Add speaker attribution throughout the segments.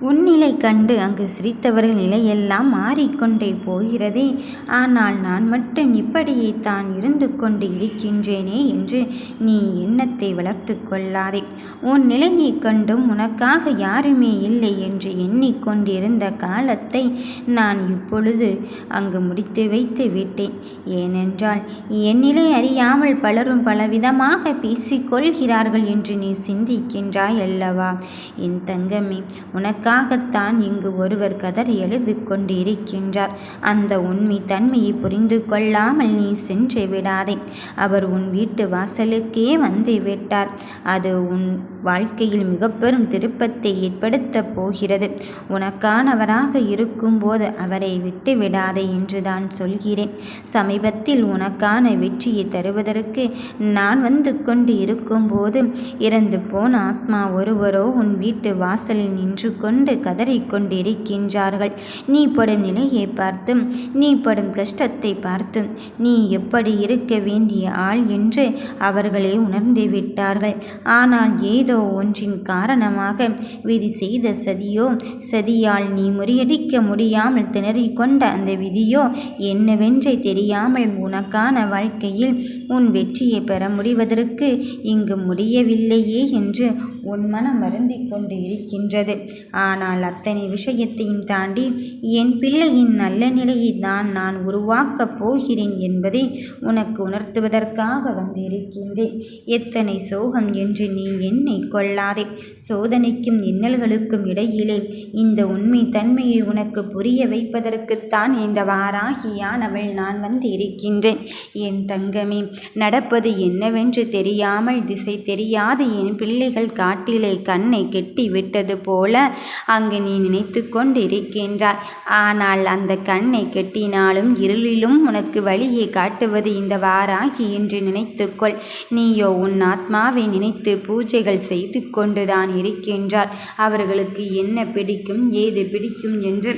Speaker 1: உன்னிலை கண்டு அங்கு சிரித்தவர்கள் நிலையெல்லாம் மாறிக்கொண்டே போகிறதே. ஆனால் நான் மட்டும் இப்படியே தான் இருந்து கொண்டு இருக்கின்றேனே என்று நீ எண்ணத்தை வளர்த்து கொள்ளாதே. உன் நிலையைக் கண்டும் உனக்காக யாருமே இல்லை என்று எண்ணிக்கொண்டிருந்த காலத்தை நான் இப்பொழுது அங்கு முடித்து வைத்து விட்டேன். ஏனென்றால் என் நிலை அறியாமல் பலரும் பலவிதமாக பேசிக்கொள்கிறார்கள் என்று நீ சிந்திக்கின்றாய் அல்லவா? என் தங்கமே உனக்கு அதற்காகத்தான் இங்கு ஒருவர் கதறி எழுது கொண்டிருக்கின்றார். அந்த உண்மை தன்மையை புரிந்து கொள்ளாமல் நீ சென்று விடாதே. அவர் உன் வீட்டு வாசலுக்கே வந்து விட்டார். அது உன் வாழ்க்கையில் மிக பெரும் திருப்பத்தை ஏற்படுத்தப் போகிறது. உனக்கானவராக இருக்கும்போது அவரை விட்டு விடாதே என்று தான் சொல்கிறேன். சமீபத்தில் உனக்கான வெற்றியை தருவதற்கு நான் வந்து கொண்டு இருக்கும்போது இறந்து போன ஆத்மா ஒருவரோ உன் வீட்டு வாசலில் நின்று கொண்டு கொண்டு கதறிக்கொண்டிருக்கின்றார்கள். நீ படும் நிலையை பார்த்தும் நீ படும் கஷ்டத்தை பார்த்தும் நீ எப்படி இருக்க வேண்டிய ஆள் என்று அவர்களே உணர்ந்து விட்டார்கள். ஆனால் ஏதோ ஒன்றின் காரணமாக விதி செய்த சதியோ சதியால் நீ முறியடிக்க முடியாமல் திணறிக்கொண்ட அந்த விதியோ என்னவென்றே தெரியாமல் உனக்கான வாழ்க்கையில் உன் வெற்றியை பெற முடிவதற்கு இங்கு முடியவில்லையே என்று உன் மனம் வருந்திக் கொண்டு இருக்கின்றது ஆனால் அத்தனை விஷயத்தையும் தாண்டி என் பிள்ளையின் நல்ல நிலையை தான் நான் உருவாக்கப் போகிறேன் என்பதை உனக்கு உணர்த்துவதற்காக வந்திருக்கின்றேன். எத்தனை சோகம் என்று நீ என்னை கொள்ளாதே. சோதனைக்கும் இன்னல்களுக்கும் இடையிலே இந்த உண்மை தன்மையை உனக்கு புரிய வைப்பதற்குத்தான் இந்த வாராகியானவள் நான் வந்து இருக்கின்றேன் என் தங்கமே நடப்பது என்னவென்று தெரியாமல் திசை தெரியாத என் பிள்ளைகள் காட்டிலே கண்ணை கெட்டி விட்டது போல அங்கு நீ நினைத்து கொண்டிருக்கின்றாய். ஆனால் அந்த கண்ணை கெட்டினாலும் இருளிலும் உனக்கு வழியை காட்டுவது இந்த வாராகி என்று நினைத்துக்கொள் நீயோ உன் ஆத்மாவை நினைத்து பூஜைகள் செய்து கொண்டுதான் இருக்கின்றார் அவர்களுக்கு என்ன பிடிக்கும் ஏது பிடிக்கும் என்று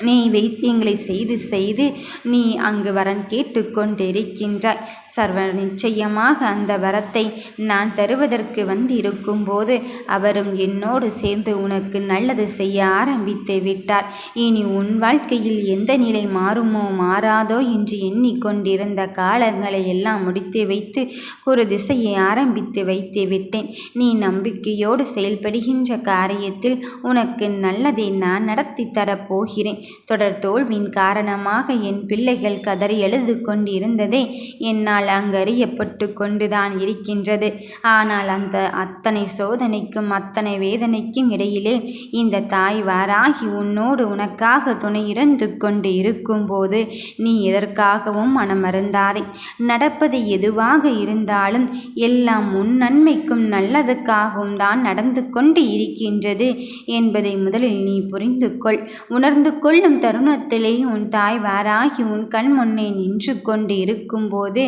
Speaker 1: நீ வைத்தியங்களை செய்து செய்து நீ அங்கு வரன் கேட்டுக்கொண்டிருக்கின்றாய். சர்வ நிச்சயமாக அந்த வரத்தை நான் தருவதற்கு வந்து இருக்கும்போது அவரும் என்னோடு சேர்ந்து உனக்கு நல்லது செய்ய ஆரம்பித்து விட்டார். இனி உன் வாழ்க்கையில் எந்த நிலை மாறுமோ மாறாதோ என்று எண்ணிக்கொண்டிருந்த காலங்களை எல்லாம் முடித்து வைத்து ஒரு திசையை ஆரம்பித்து வைத்து விட்டேன். நீ நம்பிக்கையோடு செயல்படுகின்ற காரியத்தில் உனக்கு நல்லதை நான் நடத்தி தரப்போகிறேன். தொடர் தோல்வியின் காரணமாக என் பிள்ளைகள் கதறி எழுது கொண்டிருந்ததே. என்னால் அங்கறியப்பட்டு கொண்டுதான் இருக்கின்றது. ஆனால் அந்த அத்தனை சோதனைக்கும் அத்தனை வேதனைக்கும் இடையிலே இந்த தாய் வாராகி உன்னோடு உனக்காக துணையிருந்து கொண்டு இருக்கும்போது நீ எதற்காகவும் மனமருந்தாதே. நடப்பது எதுவாக இருந்தாலும் எல்லாம் முன் நன்மைக்கும் நல்லதுக்காகவும் தான் நடந்து கொண்டு இருக்கின்றது என்பதை முதலில் நீ புரிந்து கொள் உணர்ந்து கொள் கொள்ளும் தருணத்திலே உன் தாய் வாராகி உன் கண் முன்னே நின்று கொண்டு இருக்கும்போது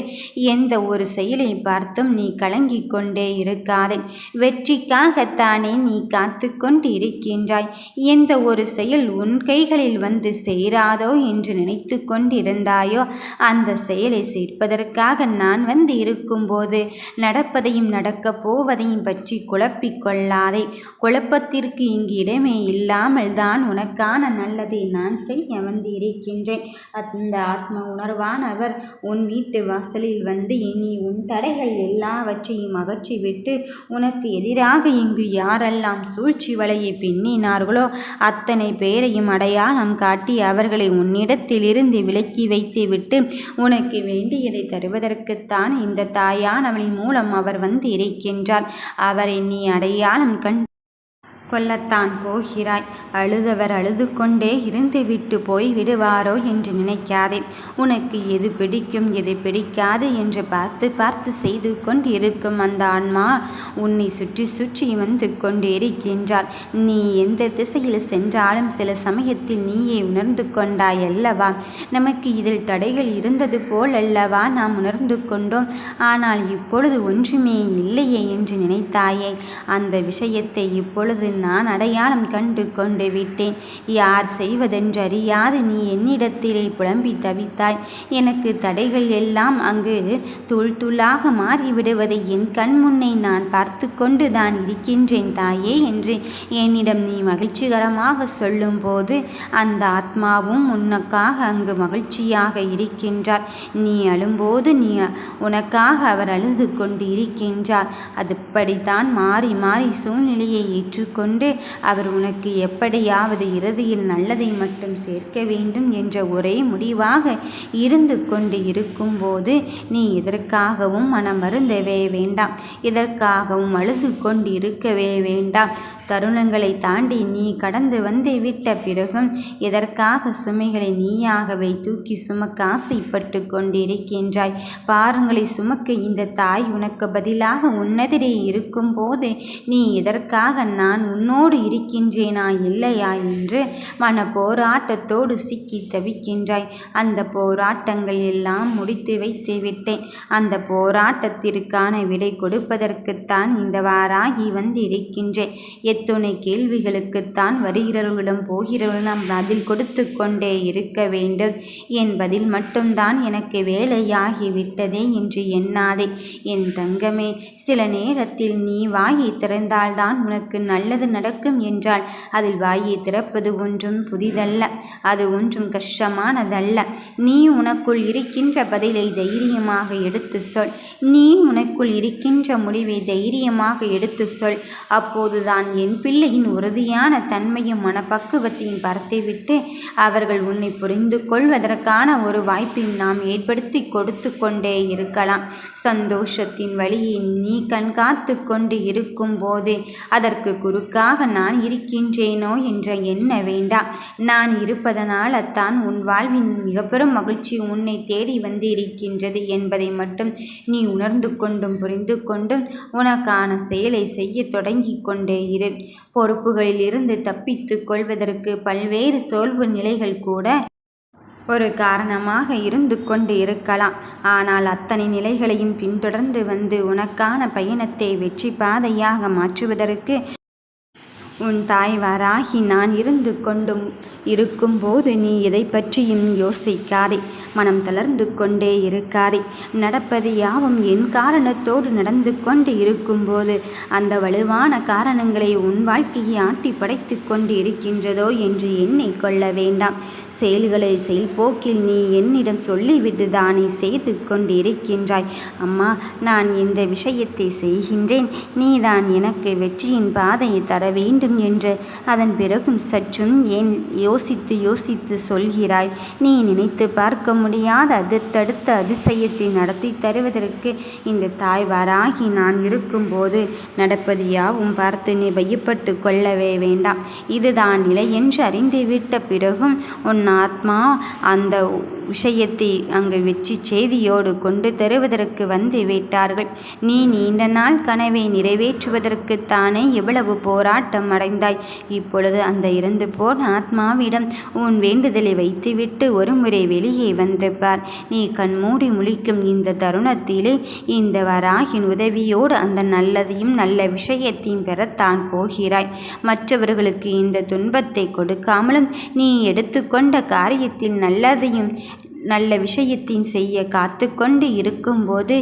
Speaker 1: எந்த ஒரு செயலை பார்த்தும் நீ கலங்கிக் கொண்டே இருக்காதே. வெற்றிக்காகத்தானே நீ காத்து கொண்டு இருக்கின்றாய் எந்த ஒரு செயல் உன் கைகளில் வந்து சேராதோ என்று நினைத்து கொண்டிருந்தாயோ அந்த செயலை சேர்ப்பதற்காக நான் வந்து இருக்கும்போது நடப்பதையும் நடக்கப் போவதையும் பற்றி குழப்பிக் கொள்ளாதே. குழப்பத்திற்கு இங்கு இடமே இல்லாமல் தான் உனக்கான நல்லதை நான் செய்ய வந்து இருக்கின்றேன். அந்த ஆத்ம உணர்வானவர் உன் வீட்டு வாசலில் வந்து இனி உன் தடைகள் எல்லாவற்றையும் அகற்றிவிட்டு உனக்கு எதிராக இங்கு யாரெல்லாம் சூழ்ச்சி வலையை பின்னினார்களோ அத்தனை பேரையும் அடையாளம் காட்டி அவர்களை உன்னிடத்திலிருந்து விலக்கி வைத்துவிட்டு உனக்கு வேண்டியதை தருவதற்குத்தான் இந்த தாயானவளின் மூலம் அவர் வந்து இருக்கின்றார். அவரை நீ அடையாளம் கண் கொல்லத்தான் போகிறாய். அழுதவர் அழுது கொண்டே இருந்துவிட்டு போய் விடுவாரோ என்று நினைக்காதே. உனக்கு எது பிடிக்கும் எது பிடிக்காது என்று பார்த்து பார்த்து செய்து கொண்டு இருக்கும் அந்த ஆன்மா உன்னை சுற்றி சுற்றி வந்து கொண்டு இருக்கின்றார் நீ எந்த திசையில் சென்றாலும் சில சமயத்தில் நீயே உணர்ந்து கொண்டாய் அல்லவா? நமக்கு இதில் தடைகள் இருந்தது போல் அல்லவா நாம் உணர்ந்து கொண்டோம். ஆனால் இப்பொழுது ஒன்றுமே இல்லையே என்று நினைத்தாயே. அந்த விஷயத்தை இப்பொழுது நான் அடையாளம் கண்டு கொண்டு விட்டேன். யார் செய்வதென்றறியாது. நீ என்னிடத்திலே புலம்பி தவித்தாய். எனக்கு தடைகள் எல்லாம் அங்கு துள் துளாக மாறிவிடுவதை என் கண் முன்னே நான் பார்த்து கொண்டு தான் இருக்கின்றேன் தாயே என்று என்னிடம் நீ மகிழ்ச்சிகரமாக சொல்லும்போது அந்த ஆத்மாவும் உனக்காக அங்கு மகிழ்ச்சியாக இருக்கின்றார். நீ அழும்போது நீ உனக்காக அவர் அழுது கொண்டு இருக்கின்றார். அதுபடித்தான் மாறி மாறி சூழ்நிலையை ஏற்றுக்கொண்டு அவர் உனக்கு எப்படியாவது இறுதியில் நல்லதை மட்டும் சேர்க்க வேண்டும் என்ற ஒரே முடிவாக இருந்து கொண்டு இருக்கும்போது நீ இதற்காகவும் மனம் வருந்தவே வேண்டாம். இதற்காகவும் அழுது கொண்டு இருக்கவே வேண்டாம். தருணங்களை தாண்டி நீ கடந்து வந்து விட்ட பிறகும் எதற்காக சுமைகளை நீயாகவே தூக்கி சுமக்க ஆசைப்பட்டு கொண்டிருக்கின்றாய்? பாருங்களை சுமக்க இந்த தாய் உனக்கு பதிலாக உன்னெதிரே இருக்கும்போது நீ எதற்காக நான் உன்னோடு இருக்கின்றேனா இல்லையா என்று மன போராட்டத்தோடு சிக்கி தவிக்கின்றாய். அந்த போராட்டங்கள் எல்லாம் முடித்து வைத்து விட்டேன். அந்த போராட்டத்திற்கான விடை கொடுப்பதற்குத்தான் இந்த வாராகி வந்து இருக்கின்றேன். எத்துணை கேள்விகளுக்குத்தான் வருகிறவர்களிடம் போகிறவர்களிடம் பதில் கொடுத்து கொண்டே இருக்க வேண்டும். என் பதில் மட்டும்தான் எனக்கு வேலையாகிவிட்டதே என்று எண்ணாதே. என் தங்கமே சில நேரத்தில் நீ வாயை திறந்தால்தான் உனக்கு நல்லது நடக்கும் என்றால் அதில் வாயை திறப்பது ஒன்றும் புதிதல்ல. அது ஒன்றும் கஷ்டமானதல்ல. நீ உனக்குள் இருக்கின்ற பதிலை தைரியமாக எடுத்து சொல். நீ உனக்குள் இருக்கின்ற முடிவை தைரியமாக எடுத்து சொல். அப்போதுதான் என் பிள்ளையின் உறுதியான தன்மையும் மனப்பக்குவத்தையும் பார்த்துவிட்டு அவர்கள் உன்னை புரிந்து கொள்வதற்கான ஒரு வாய்ப்பையும் நாம் ஏற்படுத்தி கொடுத்து கொண்டே இருக்கலாம். சந்தோஷத்தின் வழியை நீ கண்காத்து கொண்டு இருக்கும் போது அதற்கு உனக்காக நான் இருக்கின்றேனோ என்ற எண்ண வேண்டாம். நான் இருப்பதனால் தான் உன் வாழ்வின் மிகப்பெரும் மகிழ்ச்சி உன்னை தேடி வந்து இருக்கின்றது என்பதை மட்டும் நீ உணர்ந்து கொண்டும் புரிந்து கொண்டும் உனக்கான செயலை செய்ய தொடங்கி கொண்டே இரு. பொறுப்புகளில் இருந்து தப்பித்துக் கொள்வதற்கு பல்வேறு சோல்வு நிலைகள் கூட ஒரு காரணமாக இருந்து கொண்டு இருக்கலாம். ஆனால் அத்தனை நிலைகளையும் பின்தொடர்ந்து வந்து உனக்கான பயணத்தை வெற்றி பாதையாக மாற்றுவதற்கு உன் தாய்வாராகி நான் இருந்து கொண்டும் இருக்கும்போது நீ எதை பற்றியும் யோசிக்காதே. மனம் தளர்ந்து கொண்டே இருக்காதே. நடப்பது யாவும் என் காரணத்தோடு நடந்து கொண்டு இருக்கும்போது அந்த வலுவான காரணங்களை உன் வாழ்க்கையை ஆட்டி படைத்து கொண்டு இருக்கின்றதோ என்று எண்ணிக் கொள்ள வேண்டாம். செயல்களை செயல்போக்கில் நீ என்னிடம் சொல்லிவிட்டு தானே செய்து கொண்டு இருக்கின்றாய் அம்மா நான் இந்த விஷயத்தை செய்கின்றேன். நீதான் எனக்கு வெற்றியின் பாதையை தர வேண்டும் என்று. அதன் பிறகும் சற்றும் ஏன் யோசித்து யோசித்து சொல்கிறாய். நீ நினைத்து பார்க்க முடியாத அடுத்தடுத்த அதிசயத்தை நடத்தி தருவதற்கு இந்த தாய் வராகி நான் இருக்கும்போது நடப்பது யாவும் பார்த்து நீ பயப்பட்டு கொள்ளவே வேண்டாம். இதுதான் நிலை என்று அறிந்துவிட்ட பிறகும் உன் ஆத்மா அந்த விஷயத்தை அங்கு வெற்றி செய்தியோடு கொண்டு தருவதற்கு வந்து விட்டார்கள். நீ நீண்ட நாள் கனவை நிறைவேற்றுவதற்குத்தானே எவ்வளவு போராட்டம் அடைந்தாய். இப்பொழுது அந்த இறந்து போன ஆத்மாவிடம் உன் வேண்டுதலை வைத்துவிட்டு ஒருமுறை வெளியே வந்து பார். நீ கண்மூடி முழிக்கும் இந்த தருணத்திலே இந்த வராகின் உதவியோடு அந்த நல்லதையும் நல்ல விஷயத்தையும் பெறத்தான் போகிறாய். மற்றவர்களுக்கு இந்த துன்பத்தை கொடுக்காமலும் நீ எடுத்துக்கொண்ட காரியத்தில் நல்லதையும் நல்ல விஷயத்தின் செய்ய காத்து கொண்டு இருக்கும்போது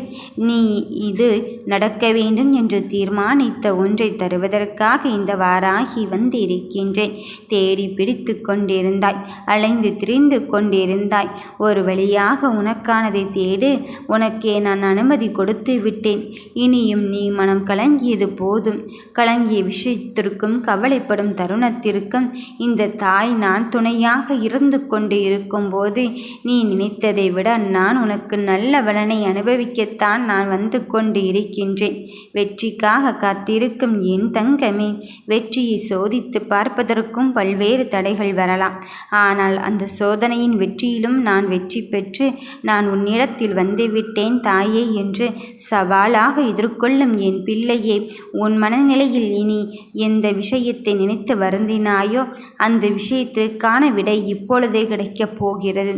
Speaker 1: நீ இது நடக்க வேண்டும் என்று தீர்மானித்த ஒன்றை தருவதற்காக இந்த வாராகி வந்திருக்கின்றேன். தேடி பிடித்து கொண்டிருந்தாய் அலைந்து திரிந்து கொண்டிருந்தாய். ஒரு வழியாக உனக்கானதை தேடு உனக்கே நான் அனுமதி கொடுத்து விட்டேன். இனியும் நீ மனம் கலங்கியது போதும். கலங்கிய விஷயத்திற்கும் கவலைப்படும் தருணத்திற்கும் இந்த தாய் நான் துணையாக இருந்து கொண்டு இருக்கும்போது நீ நினைத்ததை விட நான் உனக்கு நல்ல பலனை அனுபவிக்கத்தான் நான் வந்து கொண்டு இருக்கின்றேன். வெற்றிக்காக காத்திருக்கும் என் தங்கமே வெற்றியை சோதித்து பார்ப்பதற்கும் பல்வேறு தடைகள் வரலாம். ஆனால் அந்த சோதனையின் வெற்றியிலும் நான் வெற்றி பெற்று நான் உன்னிடத்தில் வந்துவிட்டேன் தாயே என்று சவாலாக எதிர்கொள்ளும் என் பிள்ளையே உன் மனநிலையில் இனி எந்த விஷயத்தை நினைத்து வருந்தினாயோ அந்த விஷயத்துக்கான விடை இப்பொழுதே கிடைக்கப் போகிறது.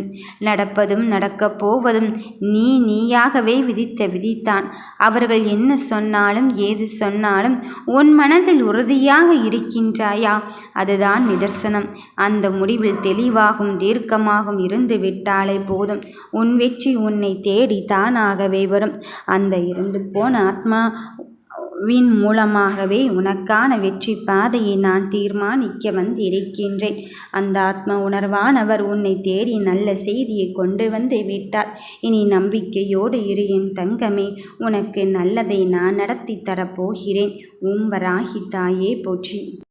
Speaker 1: நட நடப்பதும் நடக்கப் போவதும் நீ நீயாகவே விதித்த விதித்தான் அவர்கள் என்ன சொன்னாலும் ஏது சொன்னாலும் உன் மனதில் உறுதியாக இருக்கின்றாயா? அதுதான் நிதர்சனம். அந்த முடிவில் தெளிவாகும் தீர்க்கமாகும் இருந்து விட்டாலே போதும். உன் வெற்றி உன்னை தேடி தானாகவே வரும். அந்த இருந்து போன ஆத்மா வின் மூலமாகவே உனக்கான வெற்றி பாதையை நான் தீர்மானிக்க வந்திருக்கின்றேன். அந்த ஆத்ம உணர்வானவர் உன்னை தேடி நல்ல செய்தியை கொண்டு வந்து விட்டார். இனி நம்பிக்கையோடு இரு என் தங்கமே உனக்கு நல்லதை நான் நடத்தி தரப்போகிறேன். உம் வராகி தாயே போற்றி.